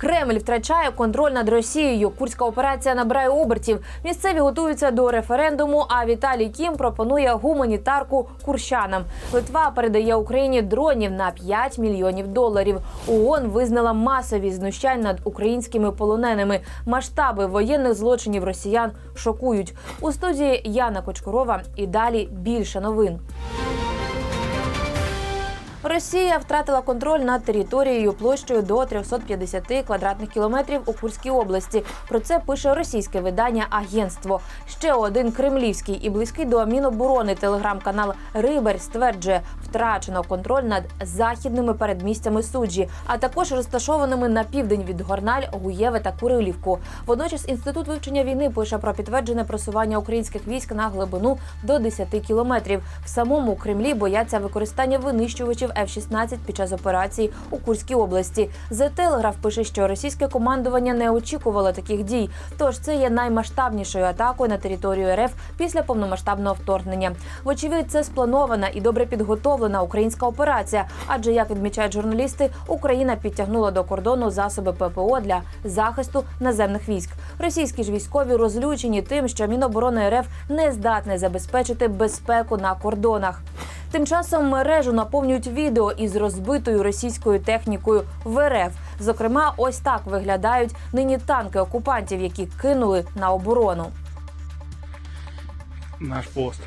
Кремль втрачає контроль над Росією. Курська операція набирає обертів. Місцеві готуються до референдуму. А Віталій Кім пропонує гуманітарку курщанам. Литва передає Україні дронів на 5 мільйонів доларів. ООН визнала масові знущань над українськими полоненими. Масштаби воєнних злочинів росіян шокують. У студії Яна Кочкурова і далі більше новин. Росія втратила контроль над територією площею до 350 квадратних кілометрів у Курській області. Про це пише російське видання Агентство. Ще один кремлівський і близький до Міноборони телеграм-канал Рибер стверджує, втрачено контроль над західними передмістями суджі, а також розташованими на південь від Горналь, Гуєве та Курилівку. Водночас інститут вивчення війни пише про підтверджене просування українських військ на глибину до 10 кілометрів. В самому Кремлі бояться використання винищувачів F-16 під час операції у Курській області. The Telegraph пише, що російське командування не очікувало таких дій. Тож це є наймасштабнішою атакою на територію РФ після повномасштабного вторгнення. Вочевидь, це спланована і добре підготовлена українська операція. Адже, як відмічають журналісти, Україна підтягнула до кордону засоби ППО для захисту наземних військ. Російські ж військові розлючені тим, що Міноборони РФ не здатне забезпечити безпеку на кордонах. Тим часом мережу наповнюють відео із розбитою російською технікою в РФ. Зокрема, ось так виглядають нині танки окупантів, які кинули на оборону. Наш пост.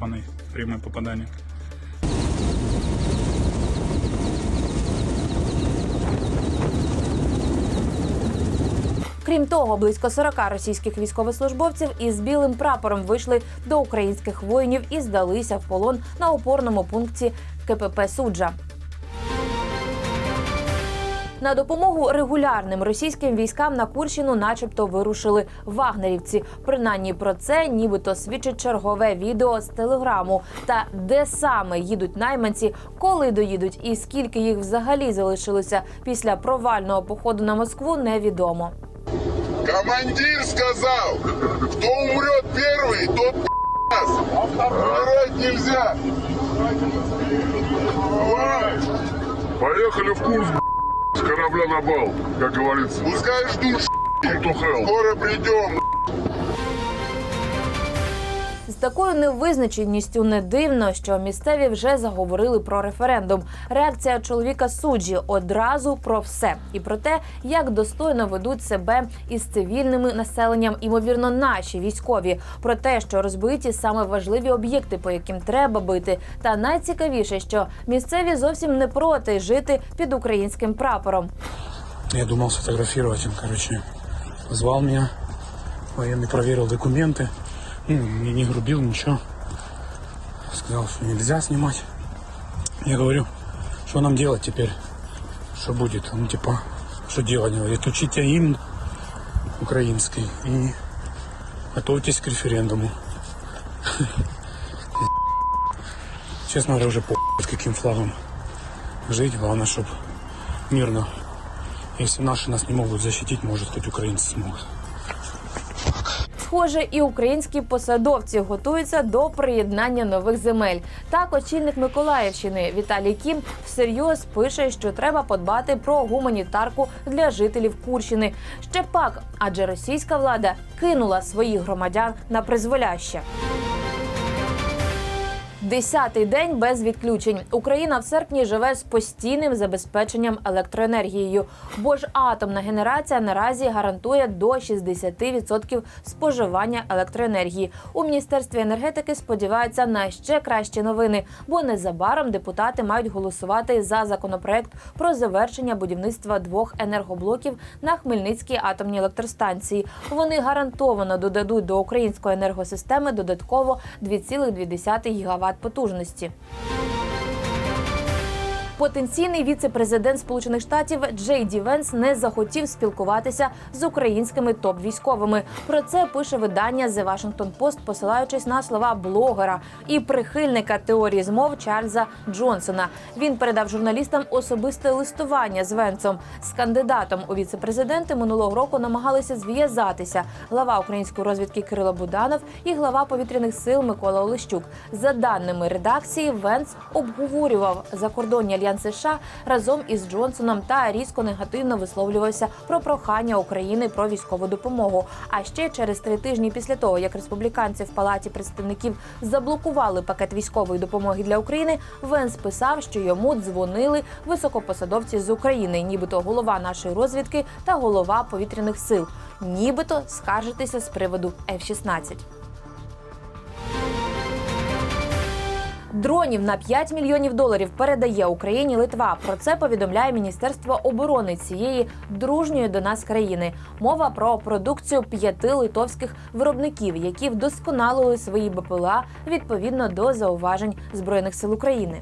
Паны, прямое попадание. Крім того, близько 40 російських військовослужбовців із білим прапором вийшли до українських воїнів і здалися в полон на опорному пункті КПП Суджа. На допомогу регулярним російським військам на Курщину, начебто, вирушили вагнерівці. Принаймні про це нібито свідчить чергове відео з телеграму. Та де саме їдуть найманці, коли доїдуть і скільки їх взагалі залишилося після провального походу на Москву, невідомо. Командир сказал, кто умрет первый, тот нас. Умирать нельзя. Поехали в Курск, с корабля на бал, как говорится. Пускай ждут, скоро придем. Такою невизначеністю не дивно, що місцеві вже заговорили про референдум. Реакція чоловіка суджі одразу про все і про те, як достойно ведуть себе із цивільними населенням, імовірно, наші військові, про те, що розбиті саме важливі об'єкти, по яким треба бити. Та найцікавіше, що місцеві зовсім не проти жити під українським прапором. Я думал сфотографировать им, короче. Звал меня, военный проверил документы. Ну, мне не грубил, ничего. Сказал, что нельзя снимать. Я говорю, что нам делать теперь? Что будет? Он типа, что делать? Говорит, учите им украинский и готовьтесь к референдуму. Честно говоря, уже по каким флагом жить. Главное, чтобы мирно. Если наши нас не могут защитить, может, хоть украинцы смогут. Схоже, і українські посадовці готуються до приєднання нових земель. Так, очільник Миколаївщини Віталій Кім всерйоз пише, що треба подбати про гуманітарку для жителів Курщини. Ще пак, адже російська влада кинула своїх громадян на призволяще. Десятий день без відключень. Україна в серпні живе з постійним забезпеченням електроенергією, бо ж атомна генерація наразі гарантує до 60% споживання електроенергії. У міністерстві енергетики сподіваються на ще кращі новини, бо незабаром депутати мають голосувати за законопроект про завершення будівництва двох енергоблоків на Хмельницькій атомній електростанції. Вони гарантовано додадуть до української енергосистеми додатково 2,2 гігават потужності. Потенційний віце-президент Сполучених Штатів Джей Ді Венс не захотів спілкуватися з українськими топ-військовими. Про це пише видання The Washington Post, посилаючись на слова блогера і прихильника теорії змов Чарльза Джонсона. Він передав журналістам особисте листування з Венцом. З кандидатом у віце-президенти минулого року намагалися зв'язатися глава української розвідки Кирило Буданов і глава повітряних сил Микола Олещук. За даними редакції, Венц обговорював закордонні альянс США разом із Джонсоном та різко негативно висловлювався про прохання України про військову допомогу. А ще через три тижні після того, як республіканці в палаті представників заблокували пакет військової допомоги для України, Венс писав, що йому дзвонили високопосадовці з України, нібито голова нашої розвідки та голова повітряних сил, нібито скаржитися з приводу F-16. Дронів на 5 мільйонів доларів передає Україні Литва. Про це повідомляє Міністерство оборони цієї дружньої до нас країни. Мова про продукцію п'яти литовських виробників, які вдосконалили свої БПЛА відповідно до зауважень збройних сил України.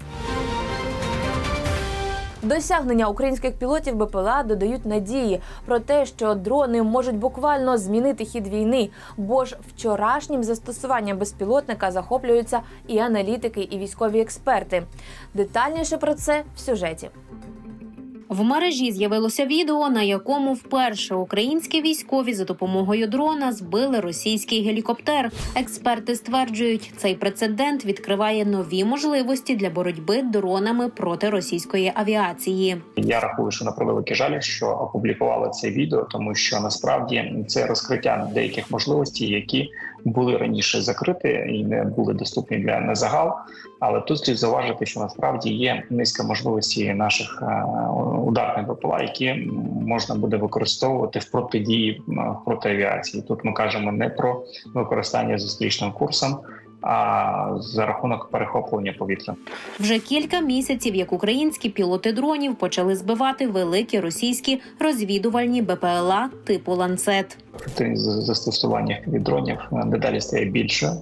Досягнення українських пілотів БПЛА додають надії про те, що дрони можуть буквально змінити хід війни, бо ж вчорашнім застосуванням безпілотника захоплюються і аналітики, і військові експерти. Детальніше про це в сюжеті. В мережі з'явилося відео, на якому вперше українські військові за допомогою дрона збили російський гелікоптер. Експерти стверджують, цей прецедент відкриває нові можливості для боротьби дронами проти російської авіації. Я рахую, що на превеликий жаль, що опублікували це відео, тому що насправді це розкриття деяких можливостей, які були раніше закриті і не були доступні для на загал. Але тут слід зауважити, що насправді є низка можливостей наших е, ударних БПЛА, які можна буде використовувати в протидії проти авіації. Тут ми кажемо не про використання зустрічним курсом, а за рахунок перехоплення повітря. Вже кілька місяців, як українські пілоти дронів почали збивати великі російські розвідувальні БПЛА типу ланцет. застосування дронів дедалі стає більше,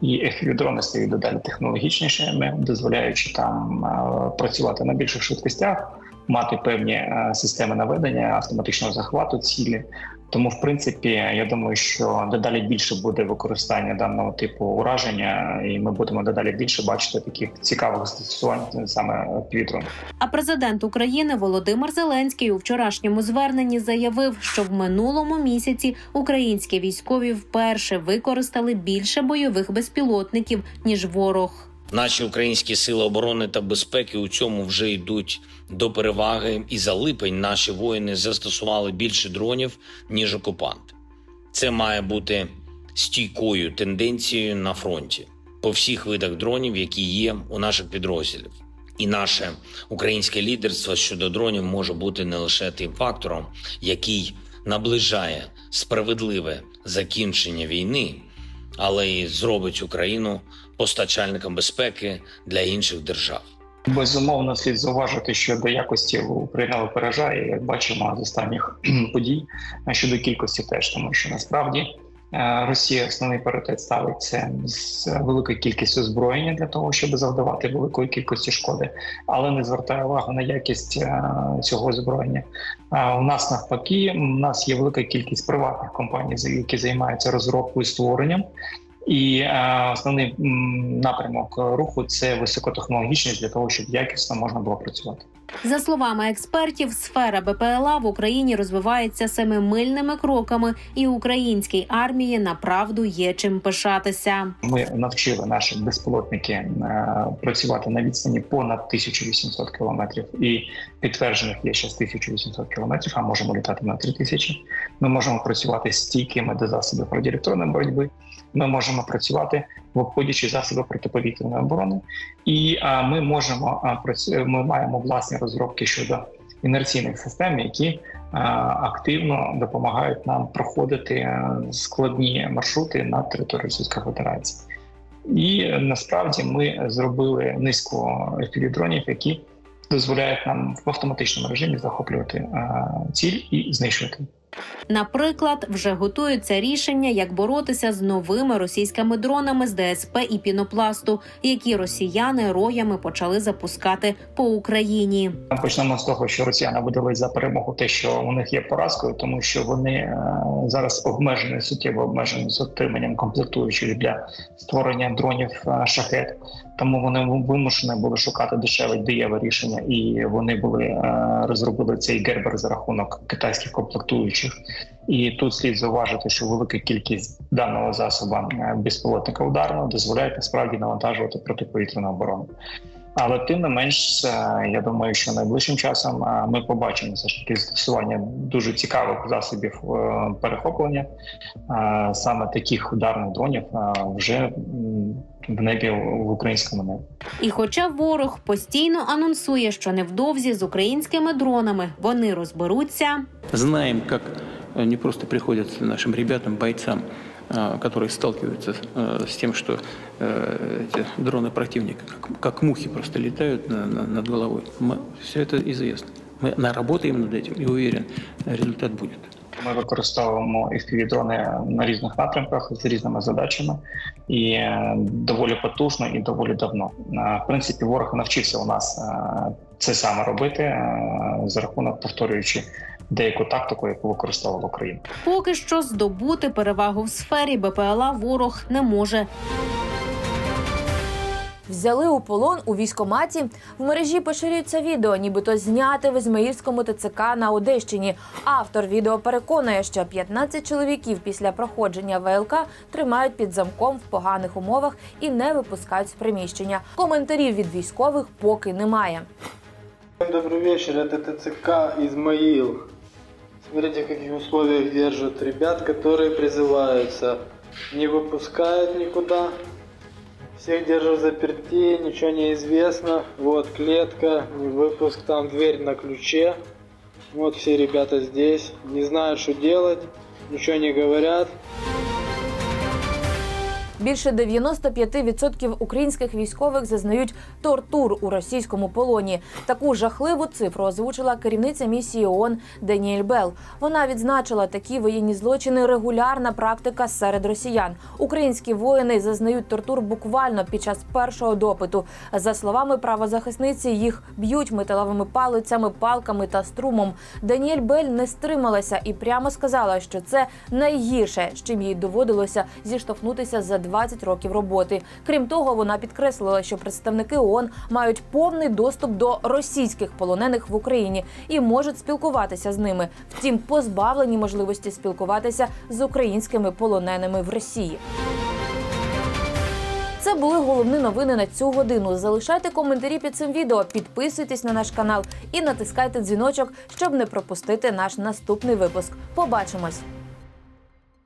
і дрони стають дедалі технологічнішими, дозволяючи там е, працювати на більших швидкостях, мати певні е, системи наведення автоматичного захвату цілі. Тому, в принципі, я думаю, що дедалі більше буде використання даного типу ураження, і ми будемо дедалі більше бачити таких цікавих застосувань саме півдрон. А президент України Володимир Зеленський у вчорашньому зверненні заявив, що в минулому місяці українські військові вперше використали більше бойових безпілотників ніж ворог. Наші українські сили оборони та безпеки у цьому вже йдуть до переваги, і за липень наші воїни застосували більше дронів ніж окупанти. Це має бути стійкою тенденцією на фронті по всіх видах дронів, які є у наших підрозділів. І наше українське лідерство щодо дронів може бути не лише тим фактором, який наближає справедливе закінчення війни, але й зробить Україну постачальником безпеки для інших держав. Безумовно, слід зауважити, що до якості Україна випереджає, як бачимо з останніх подій, щодо кількості теж, тому що насправді Росія основний пріоритет ставить це з великою кількістю озброєння для того, щоб завдавати великої кількості шкоди, але не звертає увагу на якість е, цього озброєння. У нас навпаки, у нас є велика кількість приватних компаній, які займаються розробкою і створенням. І е, основний напрямок руху це високотехнологічність для того, щоб якісно можна було працювати. За словами експертів, сфера БПЛА в Україні розвивається семимильними кроками, і українській армії направду є чим пишатися. Ми навчили наші безпілотники е, працювати на відстані понад 1800 кілометрів, і підтверджених є ще з 1800 кілометрів, а можемо літати на 3000. Ми можемо працювати стійкими до засобів радіоелектронної боротьби. Ми можемо працювати виходячи засоби протиповітряної оборони, і а, ми можемо а, Ми маємо власні розробки щодо інерційних систем, які а, активно допомагають нам проходити а, складні маршрути на території Російської Федерації. І е, насправді ми зробили низку дронів, які дозволяють нам в автоматичному режимі захоплювати а, ціль і знищувати. Наприклад, вже готуються рішення, як боротися з новими російськими дронами з ДСП і пінопласту, які росіяни роями почали запускати по Україні. Почнемо з того, що росіяни видали за перемогу те, що у них є поразкою, тому що вони е, зараз обмежені суттєво обмежені з отриманням комплектуючих для створення дронів е, шахет. Тому вони вимушені були шукати дешеве дієве рішення, і вони були е, розробили цей гербер за рахунок китайських комплектуючих. І тут слід зауважити, що велика кількість даного засобу е, безпілотника ударного дозволяє насправді навантажувати протиповітряну оборону. Але тим не менш, е, я думаю, що найближчим часом ми побачимо все ж таки застосування дуже цікавих засобів перехоплення саме таких ударних дронів вже в небі в українському небі. І хоча ворог постійно анонсує, що невдовзі з українськими дронами вони розберуться, знаем, как э, не просто приходится нашим ребятам, бойцам, а, которые сталкиваются э, с тем, что э, эти дроны противника как, как мухи просто летают на- на- над головой. все это известно. Мы наработаем над этим и уверен, результат будет. Ми використовуємо FPV-дрони на різних напрямках з різними задачами і е, доволі потужно і доволі давно. В принципі, ворог навчився у нас е, це саме робити е, за рахунок повторюючи деяку тактику, яку використовувала Україна. поки що здобути перевагу в сфері БПЛА ворог не може Взяли у полон у військоматі. В мережі поширюється відео, нібито зняте в Ізмаїльському ТЦК на Одещині. Автор відео переконує, що 15 чоловіків після проходження ВЛК тримають під замком в поганих умовах і не випускають з приміщення. Коментарів від військових поки немає. Добрый вечер, это ТЦК Измаил. Смотрите, в каких условиях держат ребят, которые призываются. Не выпускают никуда. Всех держат в заперти, ничего не известно. Вот клетка, выпуск, там дверь на ключе. Вот все ребята здесь. Не знают, что делать, ничего не говорят. Більше 95% українських військових зазнають тортур у російському полоні. Таку жахливу цифру озвучила керівниця місії ООН Деніель Бел. Вона відзначила такі воєнні злочини регулярна практика серед росіян. Українські воїни зазнають тортур буквально під час першого допиту. За словами правозахисниці, їх б'ють металевими палицями, палками та струмом. Даніель Бель не стрималася і прямо сказала, що це найгірше, з чим їй доводилося зіштовхнутися за 20 років роботи. Крім того, вона підкреслила, що представники ООН мають повний доступ до російських полонених в Україні і можуть спілкуватися з ними. Втім, позбавлені можливості спілкуватися з українськими полоненими в Росії. Це були головні новини на цю годину. Залишайте коментарі під цим відео, підписуйтесь на наш канал і натискайте дзвіночок, щоб не пропустити наш наступний випуск. Побачимось!